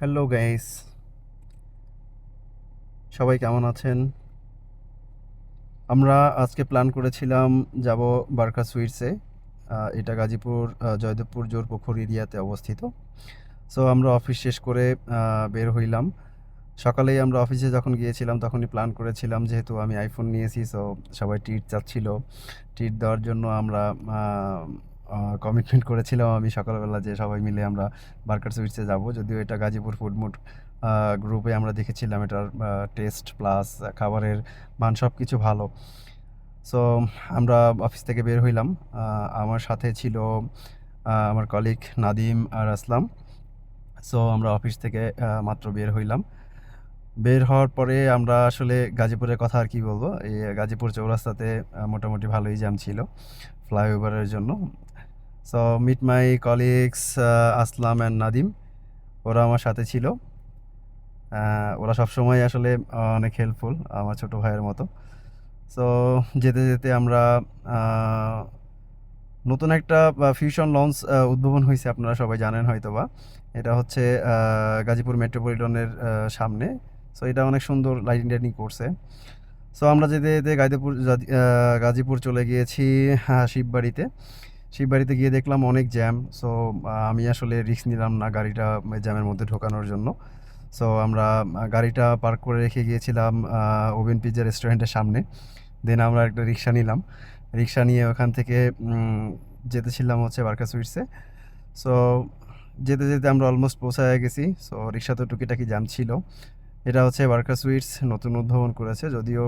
Hello guys সবাই কেমন আছেন? আমরা আজকে প্ল্যান করেছিলাম যাব বারকা সুইটসে এটা গাজীপুর জয়দেবপুর জোরপুকুর এরিয়াতে অবস্থিত। সো আমরা অফিস শেষ করে বের হইলাম। সকালেই আমরা অফিসে যখন গিয়েছিলাম, তখনই প্ল্যান করেছিলাম, যেহেতু আমি আইফোন নিয়েছি সো সবাই ট্রিট চাচ্ছিল। ট্রিট দেওয়ার জন্য আমরা কমিটমেন্ট করেছিলাম আমি সকালবেলা যে সবাই মিলে আমরা বার্কার সুইটসে যাব। যদিও এটা গাজীপুর ফুডমুড গ্রুপে আমরা দেখেছিলাম এটার টেস্ট প্লাস খাবারের মান সব কিছু ভালো। সো আমরা অফিস থেকে বের হইলাম। আমার সাথে ছিল আমার কলিগ নাদিম আর আসলাম। সো আমরা অফিস থেকে মাত্র বের হইলাম। বের হওয়ার পরে আমরা আসলে গাজীপুরের কথা আর কি বলব? এই গাজীপুর চৌরাস্তাতে মোটামুটি ভালোই জ্যাম ছিল ফ্লাইওভারের জন্য। So meet my colleagues Aslam and Nadim ওরা আমার সাথে ছিল। ওরা সবসময় আসলে অনেক হেল্পফুল আমার ছোট ভাইয়ের মতো। সো যেতে যেতে আমরা নতুন একটা ফিউশন লঞ্চ উদ্ভাবন হয়েছে আপনারা সবাই জানেন হয়তো বা এটা হচ্ছে গাজীপুর মেট্রোপলিটনের সামনে। সো এটা অনেক সুন্দর লাইটিং টাইটিং করছে সো আমরা যেতে যেতে গাজীপুর গাজীপুর চলে গিয়েছি হ্যাঁ, শিববাড়িতে শিববাড়িতে গিয়ে দেখলাম অনেক জ্যাম সো আমি আসলে রিস্ক নিলাম না গাড়িটা জ্যামের মধ্যে ঢোকানোর জন্য। সো আমরা গাড়িটা পার্ক করে রেখে গিয়েছিলাম ওভেন পিজ্জা রেস্টুরেন্টের সামনে। দেন আমরা একটা রিক্সা নিলাম। রিক্সা নিয়ে ওখান থেকে যেতেছিলাম হচ্ছে বার্কা সুইটসে সো যেতে যেতে আমরা অলমোস্ট পৌঁছায় গেছি। সো রিক্সাতে টুকিটাকি জ্যাম ছিল। এটা হচ্ছে বার্কা সুইটস নতুন উদ্ভাবন করেছে। যদিও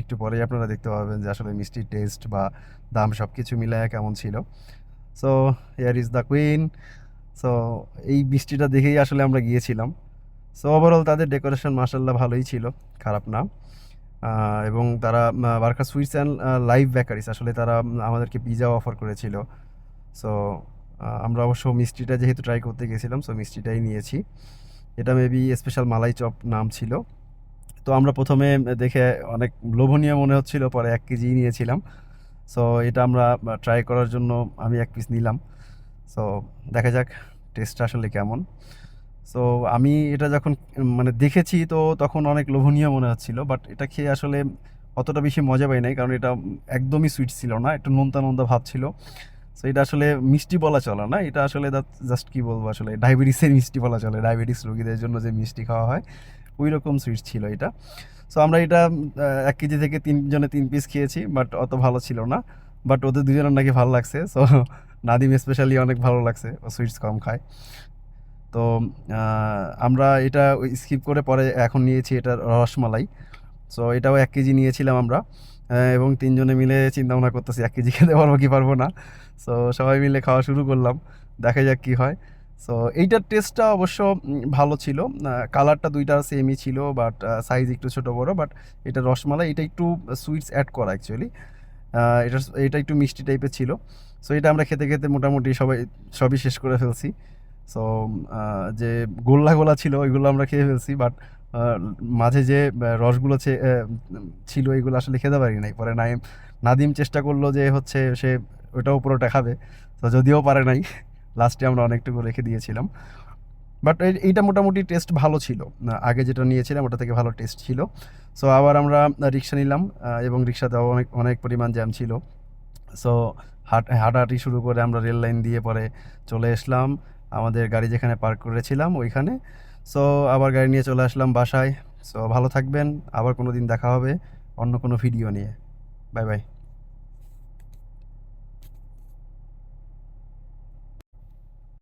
একটু পরেই আপনারা দেখতে পাবেন যে আসলে মিষ্টির টেস্ট বা দাম সব কিছু মিলায় কেমন ছিল। So air is the queen so এই বৃষ্টিটা দেখেই আসলে আমরা গিয়েছিলাম। সো ওভারঅল তাদের ডেকোরেশন মাসাল্লাহ ভালোই ছিল, খারাপ না। এবং তারা Barka sweets and live bakeries আসলে তারা আমাদেরকে পিজাও অফার করেছিল। সো আমরা অবশ্য মিষ্টিটা যেহেতু ট্রাই করতে গেছিলাম সো মিষ্টিটাই নিয়েছি। এটা মেবি স্পেশাল মালাই চপ নাম ছিল। তো আমরা প্রথমে দেখে অনেক লোভনীয় মনে হচ্ছিল, পরে এক কেজি নিয়েছিলাম। সো এটা আমরা ট্রাই করার জন্য আমি এক পিস নিলাম। সো দেখা যাক টেস্টটা আসলে কেমন। সো আমি এটা যখন মানে দেখেছি, তো তখন অনেক লোভনীয় মনে হচ্ছিল বাট এটা খেয়ে আসলে অতটা বেশি মজা পাই নাই, কারণ এটা একদমই সুইট ছিল না, একটু নোনতা নোনতা ভাব ছিল। সো এটা আসলে মিষ্টি বলা চলে না। এটা আসলে জাস্ট কি বলব আসলে ডায়াবেটিসের মিষ্টি বলা চলে। ডায়াবেটিস রোগীদের জন্য যে মিষ্টি খাওয়া হয় ওই রকম সুইট ছিল এটা। সো আমরা এটা এক কেজি থেকে তিনজনে তিন পিস খেয়েছি বাট অত ভালো ছিল না। বাট ওদের দুজনের নাকি ভালো লাগছে। সো নাদিম স্পেশালি অনেক ভালো লাগছে। ও সুইটস কম খায়। তো আমরা এটা স্কিপ করে পরে এখন নিয়েছি এটা রসমালাই। সো এটাও এক কেজি নিয়েছিলাম আমরা। এবং তিনজনে মিলে চিন্তা ভাবনা করতেছি, এক কেজি খেতে পারব কি পারব না। সো সবাই মিলে খাওয়া শুরু করলাম, দেখা যাক কি হয়। সো এইটার টেস্টটা অবশ্য ভালো ছিল। কালারটা দুইটা সেমই ছিল বাট সাইজ একটু ছোটো বড় বাট এটা রসমালাই, এটা একটু সুইটস অ্যাড করা অ্যাকচুয়ালি এটা এটা একটু মিষ্টি টাইপের ছিল। সো এটা আমরা খেতে খেতে মোটামুটি সবাই, সবই শেষ করে ফেলছি। সো যে গোল্লা গোলা ছিল, ওইগুলো আমরা খেয়ে ফেলছি বাট মাঝে যে রসগুলো ছিল এগুলো আসলে খেতে পারি নাই পরে নাইম নাদিম চেষ্টা করল যে হচ্ছে সে ওটাও পুরোটা খাবে। তো যদিও পারে নাই লাস্টে আমরা অনেকটুকু রেখে দিয়েছিলাম। বাট এইটা মোটামুটি টেস্ট ভালো ছিল। আগে যেটা নিয়েছিলাম ওটা থেকে ভালো টেস্ট ছিল। সো আবার আমরা রিক্সা নিলাম এবং রিক্সাতেও অনেক অনেক পরিমাণ জ্যাম ছিল। সো হাট, হাঁটাহাঁটি শুরু করে আমরা রেল লাইন দিয়ে পরে চলে আসলাম আমাদের গাড়ি যেখানে পার্ক করেছিলাম, ওইখানে। সো আবার গাড়ি নিয়ে চলে আসলাম বাসায়। সো ভালো থাকবেন। আবার কোনো দিন দেখা হবে। অন্য কোনো ভিডিও নিয়ে। Bye bye